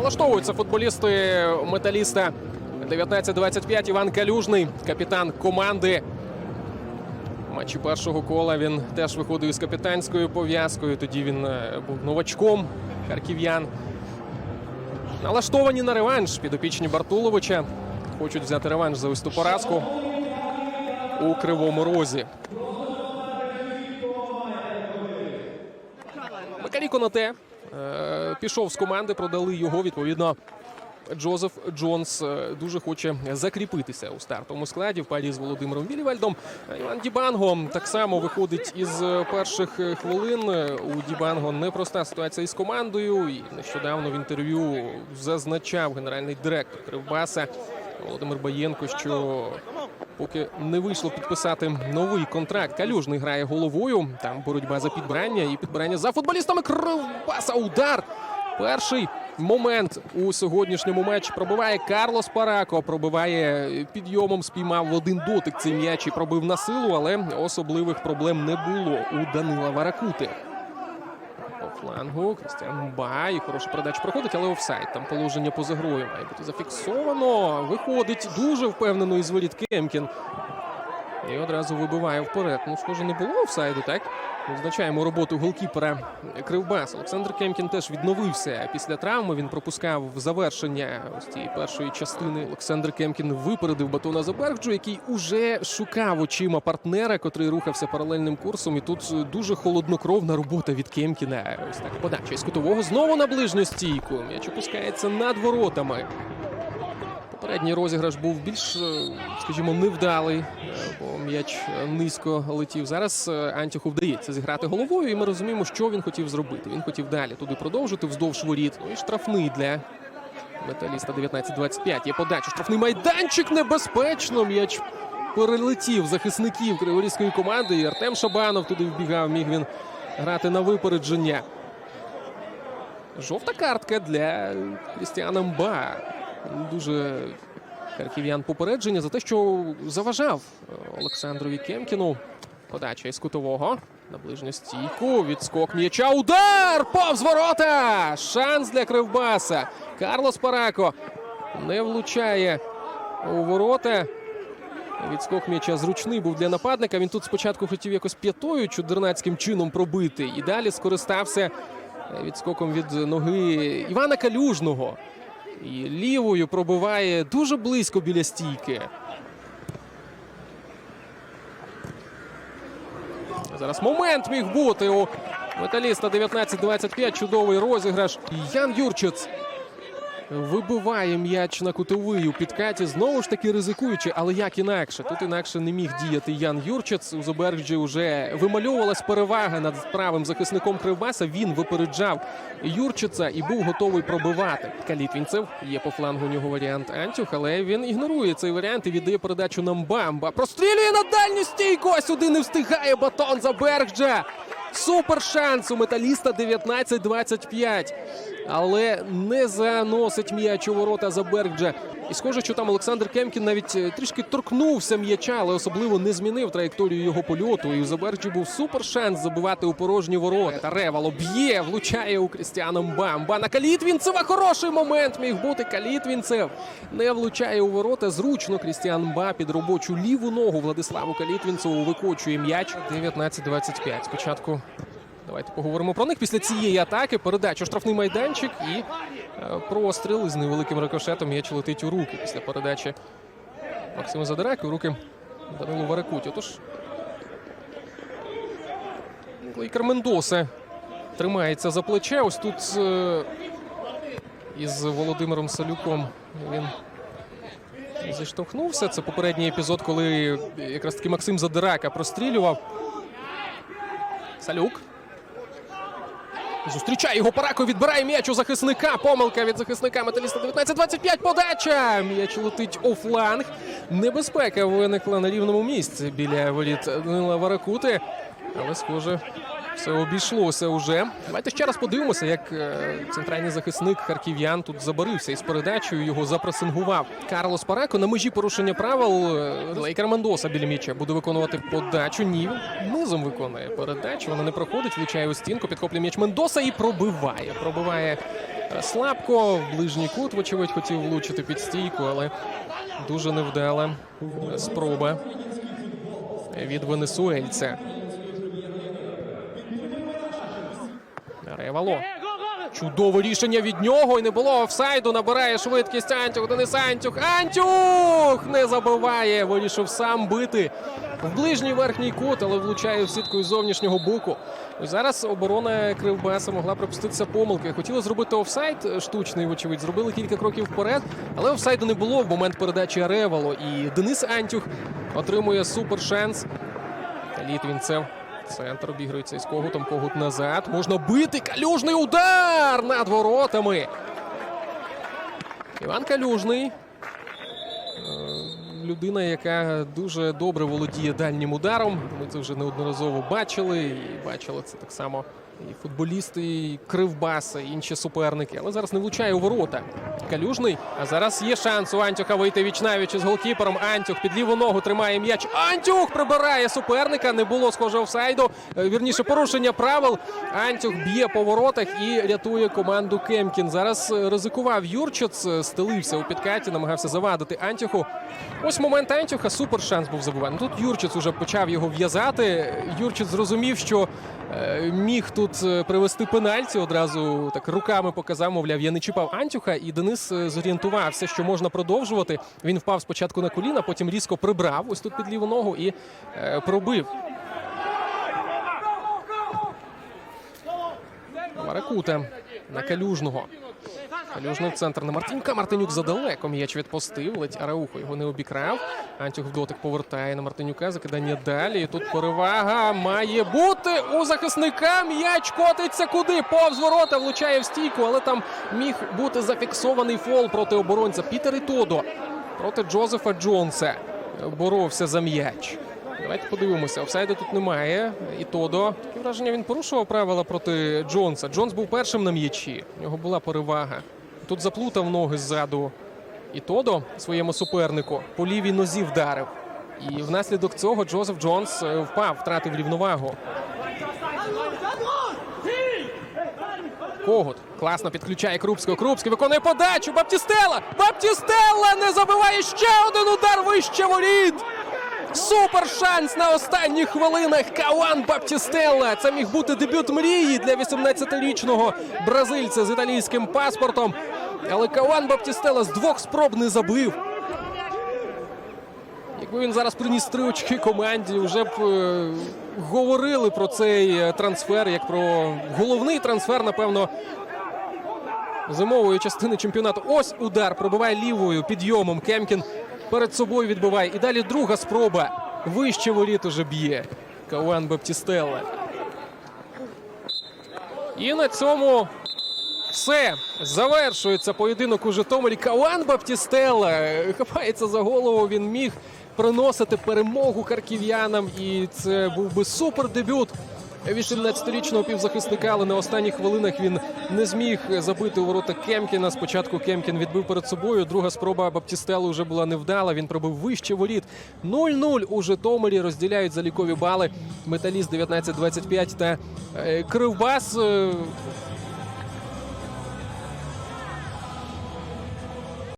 Налаштовуються футболісти металіста 19-25. Іван Калюжний, капітан команди. Матчі першого кола він теж виходив із капітанською пов'язкою. Тоді він е, був новачком харків'ян. Налаштовані на реванш підопічні Бартуловича. Хочуть взяти реванш за ось ту поразку у Кривому Розі. Макарі Конате е, пішов з команди, продали його. Відповідно, Джозеф Джонс е, дуже хоче закріпитися у стартовому складі в парі з Володимиром Вілівальдом. Е, Іван Дібанго так само виходить із е, перших е, хвилин. Е, У Дібанго непроста ситуація із командою. І нещодавно в інтерв'ю зазначав генеральний директор Кривбаса Володимир Баєнко, що поки не вийшло підписати новий контракт. Калюжний грає головою. Там боротьба за підбирання і підбирання за футболістами Кривбаса. Удар. Перший момент у сьогоднішньому матчі пробиває Карлос Парако. Пробиває підйомом, спіймав в один дотик цей м'яч і пробив на силу, але особливих проблем не було у Данила Варакути. Флангу Крістіан Бай. хороша передача проходить, але офсайд. Там положення поза грою має бути зафіксовано. Виходить дуже впевнено із воріт Кемкін. І одразу вибиває вперед. Ну, схоже, не було офсайду, так? Відзначаємо роботу голкіпера Кривбас. Олександр Кемкін теж відновився після травми. Він пропускав завершення ось цієї першої частини. Олександр Кемкін випередив Батона Заберджу, який уже шукав очима партнера, котрий рухався паралельним курсом. І тут дуже холоднокровна робота від Кемкіна. Ось так подача із кутового знову на ближню стійку. М'яч опускається над воротами. Попередній розіграш був більш, е, скажімо, невдалий, е, бо м'яч е, низько летів. Зараз Антюху вдається зіграти головою, і ми розуміємо, що він хотів зробити. Він хотів далі туди продовжити вздовж воріт. Ну і штрафний для металіста 19-25. Є подача. Штрафний майданчик небезпечно. М'яч перелетів захисників криворізької команди. І Артем Шабанов туди вбігав. Міг він грати на випередження. Жовта картка для Крістіана Мба. Дуже харків'ян попередження за те, що заважав е, Олександрові Кемкіну. Подача із кутового на стійку. Відскок м'яча. Удар! Повз ворота! Шанс для Кривбаса. Карлос Парако не влучає у ворота. Відскок м'яча зручний був для нападника. Він тут спочатку хотів якось п'ятою чудернацьким чином пробити. І далі скористався е, відскоком від ноги Івана Калюжного. І лівою пробиває дуже близько біля стійки. Зараз момент міг бути у металіста 19-25. Чудовий розіграш. Ян Юрчиц вибиває м'яч на кутовий у підкаті. Знову ж таки ризикуючи, але як інакше. Тут інакше не міг діяти Ян Юрчиц. У Зоберджі вже вимальовувалась перевага над правим захисником Кривбаса. Він випереджав Юрчица і був готовий пробивати. Калітвінцев є по флангу у нього варіант Антюх, але він ігнорує цей варіант і віддає передачу на Мбамба. Прострілює на дальню стійку. а Сюди не встигає батон Заберджа. Супер шанс у металіста 19-25. Але не заносить м'яч у ворота за Берджа. І схоже, що там Олександр Кемкін навіть е, трішки торкнувся м'яча, але особливо не змінив траєкторію його польоту. І у Заберджі був супер шанс забивати у порожні ворота. Ревало б'є, влучає у Крістіана Мбамба. На Калітвінцева хороший момент міг бути. Калітвінцев не влучає у ворота. Зручно Крістіан Мба під робочу ліву ногу Владиславу Калітвінцеву викочує м'яч. 19-25. Спочатку Давайте поговоримо про них після цієї атаки. Передача штрафний майданчик і е, простріл із невеликим рикошетом. М'яч летить у руки після передачі Максима Задираки у руки Данилу Варакуті. Отож, Клейкер Мендоса тримається за плече. Ось тут е, із Володимиром Салюком він зіштовхнувся. Це попередній епізод, коли якраз таки Максим Задирака прострілював. Салюк. Зустрічає його Парако, відбирає м'яч у захисника. Помилка від захисника металіста 19-25. Подача. М'яч летить у фланг. Небезпека виникла на рівному місці біля воліт Данила Варакути. Але, схоже, все обійшлося уже. Давайте ще раз подивимося, як е, центральний захисник харків'ян тут забарився із передачею. Його запресингував Карлос Парако на межі порушення правил. е, Лейкер Мендоса біля м'яча буде виконувати подачу. Ні, низом виконує передачу. Вона не проходить, влучає у стінку, підхоплює м'яч Мендоса і пробиває. Пробиває Слабко, в ближній кут, вочевидь, хотів влучити під стійку, але дуже невдала спроба від венесуельця. Ревало. Чудове рішення від нього і не було офсайду. Набирає швидкість Антюх. Денис Антюх. Антюх не забиває. Вирішив сам бити в ближній верхній кут, але влучає в сітку із зовнішнього боку. Ось зараз оборона Кривбаса могла припуститися помилки. Хотіли зробити офсайд штучний, вочевидь. Зробили кілька кроків вперед, але офсайду не було в момент передачі Аревало. І Денис Антюх отримує супер шанс. Літвінцев. Центр обігрується із когутом. Когут назад. Можна бити. Калюжний удар над воротами. Іван Калюжний. Е, Людина, яка дуже добре володіє дальнім ударом. Ми це вже неодноразово бачили. І бачили це так само і футболісти, і Кривбаса, і інші суперники. Але зараз не влучає у ворота. Калюжний. А зараз є шанс у Антюха вийти віч-навіч із голкіпером. Антюх під ліву ногу тримає м'яч. Антюх прибирає суперника. Не було схоже офсайду. Е, Вірніше порушення правил. Антюх б'є по воротах і рятує команду Кемкін. Зараз е, ризикував Юрчиц, е, стелився у підкаті, намагався завадити Антюху. Ось момент Антюха. Супер шанс був забивати. Ну, Тут Юрчиц уже почав його в'язати. Юрчиц зрозумів, що міг тут е, привести пенальті. Одразу так руками показав, мовляв, я не чіпав Антюха. І Денис е, зорієнтувався, що можна продовжувати. Він впав спочатку на коліна, потім різко прибрав ось тут під ліву ногу і е, пробив. Маракута на калюжного. Калюжний центр на Мартинюка. Мартинюк задалеко м'яч відпустив. Ледь Араухо його не обікрав. Антюх в дотик повертає на Мартинюка. Закидання далі. І тут перевага має бути у захисника. М'яч котиться куди? Повз ворота влучає в стійку, але там міг бути зафіксований фол проти оборонця. Пітер Ітодо проти Джозефа Джонса боровся за м'яч. Давайте подивимося. Офсайду тут немає. І Тодо. Таке враження він порушував правила проти Джонса. Джонс був першим на м'ячі. У нього була перевага. Тут заплутав ноги ззаду. І Тодо своєму супернику по лівій нозі вдарив. І внаслідок цього Джозеф Джонс е, впав, втратив рівновагу. Когут класно підключає Крупського. Крупський виконує подачу. Баптістела! Баптістела не забиває ще один удар вище воріт. Супер шанс на останніх хвилинах. Кауан Баптістелла. Це міг бути дебют мрії для 18-річного бразильця з італійським паспортом. Але Кауан Баптістелла з двох спроб не забив. Якби він зараз приніс три очки команді, вже б е, говорили про цей е, трансфер, як про головний трансфер, напевно, зимової частини чемпіонату. Ось удар пробиває лівою підйомом. Кемкін перед собою відбиває. І далі друга спроба. Вище воріт уже б'є. Кауан Баптістелла. І на цьому все. Завершується поєдинок у Житомирі. Кауан Баптістелла е, хапається за голову. Він міг приносити перемогу харків'янам. І це був би супер дебют 18-річного півзахисника, але на останніх хвилинах він не зміг забити у ворота Кемкіна. Спочатку Кемкін відбив перед собою. Друга спроба Баптістелли вже була невдала. Він пробив вище воріт. 0-0 у Житомирі розділяють залікові бали. Металіст 19-25 та е, Кривбас. е,